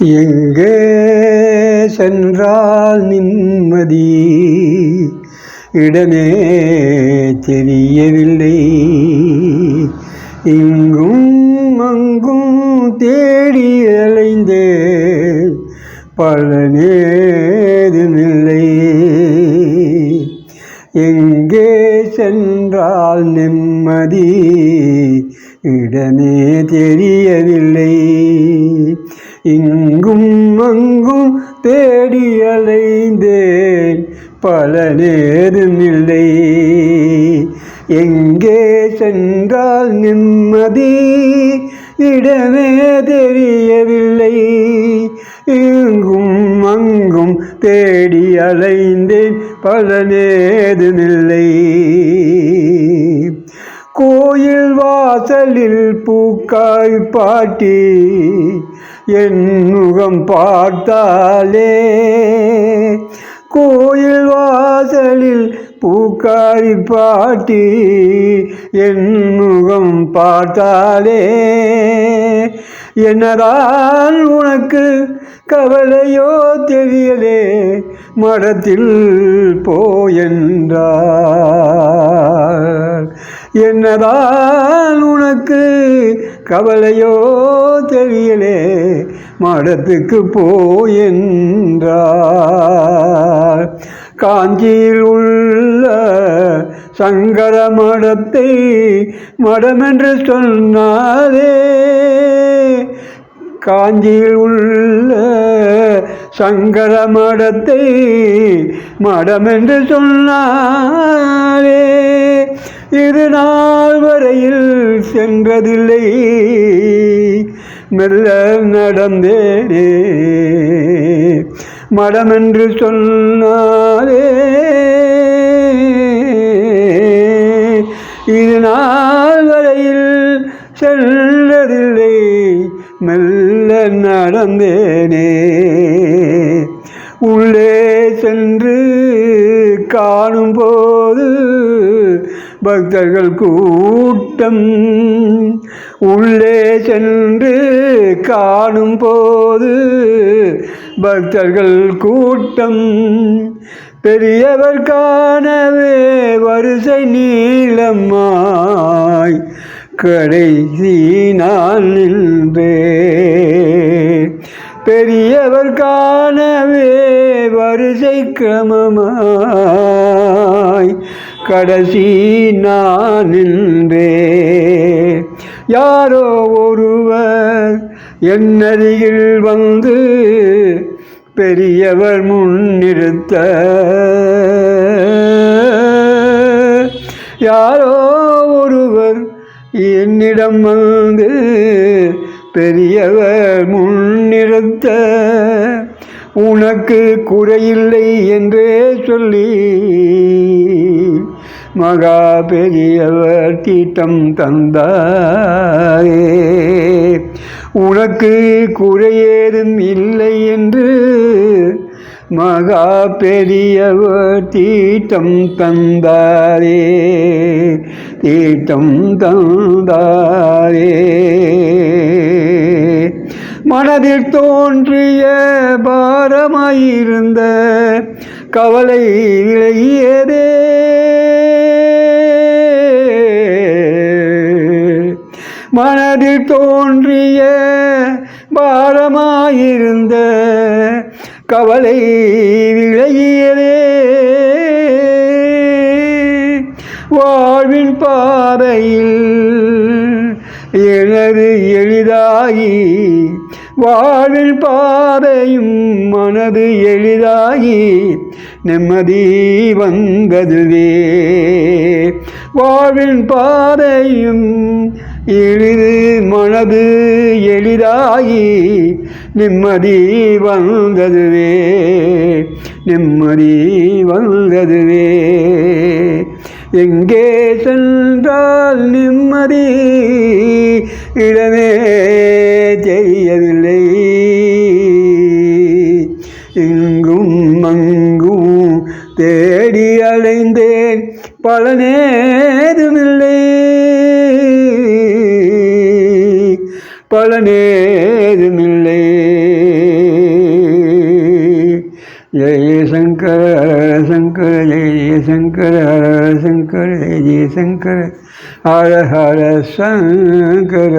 எங்கே சென்றால் நிம்மதி? இடமே தெரியவில்லை. இங்கும் அங்கும் தேடி அலைந்தேன். பலனேதுமில்லை எங்கே சென்றால் நிம்மதி? இடமே தெரியவில்லை. இங்கும் அங்கும் தேடி அலைந்தேன். பல பலனேதுமில்லை எங்கே சென்றால் நிம்மதி? இடமே தெரியவில்லை. இங்கும் அங்கும் தேடி அலைந்தேன். பல பலனேதுமில்லை கோயில் வாசலில் பூக்காய் பாட்டி என் முகம் பார்த்தாலே கோயில் வாசலில் பூக்காரி பாட்டி என் முகம் பார்த்தாலே என்னதான் உனக்கு கவலையோ தெரியலே மடத்தில் போயென்றார் என்னதான் உனக்கு கவலையோ தெரியலே மடத்துக்கு போயென்றார் காஞ்சியில் உள்ள சங்கர மடத்தை மடமென்று சொன்னாரே காஞ்சியில் உள்ள சங்கர மடத்தை மடமென்று சொன்னாரே இரு நாள் வரையில் சென்றதில்லை. மெல்ல நடந்தேனே. மடமென்று சொன்னாலே. இது நாள் வரையில் செல்லதில்லை மெல்ல நடந்தேனே. உள்ளே சென்று பக்தர்கள் கூட்டம் உள்ளே சென்று காணும் போது பக்தர்கள் கூட்டம் பெரியவர் காணவே வரிசை நீளமாய் கடைசி நான் நின்றே. பெரியவர் காணவே வரிசை கிரமமாய் கடைசி நான் நின்றே. யாரோ ஒருவர் என்னருகில் வந்து பெரியவர் முன்னிறுத்த. யாரோ ஒருவர் என்னிடம் வந்து பெரியவர் முன்னிறுத்த. உனக்கு குறையில்லை என்றே சொல்லி மகா பெரியவர் தீட்டம் தந்தாரே. உனக்கு குறையேதும் இல்லை என்று மகா பெரியவர் தீட்டம் தந்தாரே. தீட்டம் தந்தாரே. மனதில் தோன்றிய பாரமாயிருந்த கவலை விலகியதே மனதில் தோன்றிய பாரமாயிருந்த கவலை விலகியதே வாழ்வின் பாதையில் எனது எளிதாகி வாழ்வில் பாதையும் மனது எளிதாகி நிம்மதி வந்ததுவே. வாழ்வின் பாதையும் எளிது மனது எளிதாகி நிம்மதி வந்ததுவே. நிம்மதி வந்ததுவே. எங்கே சென்றால் நிம்மதி இடமே தெரியவில்லை. இங்கும் அங்கும் தேடி அலைந்தேன் பல நேரமில்லை. பல பலனேதுமில்லை சங்கர ஹர சங்கர ஜெய ஜெய சங்கர ஹர ஹர சங்கர ஜெய ஜெய சங்கர ஹர ஹர சங்கர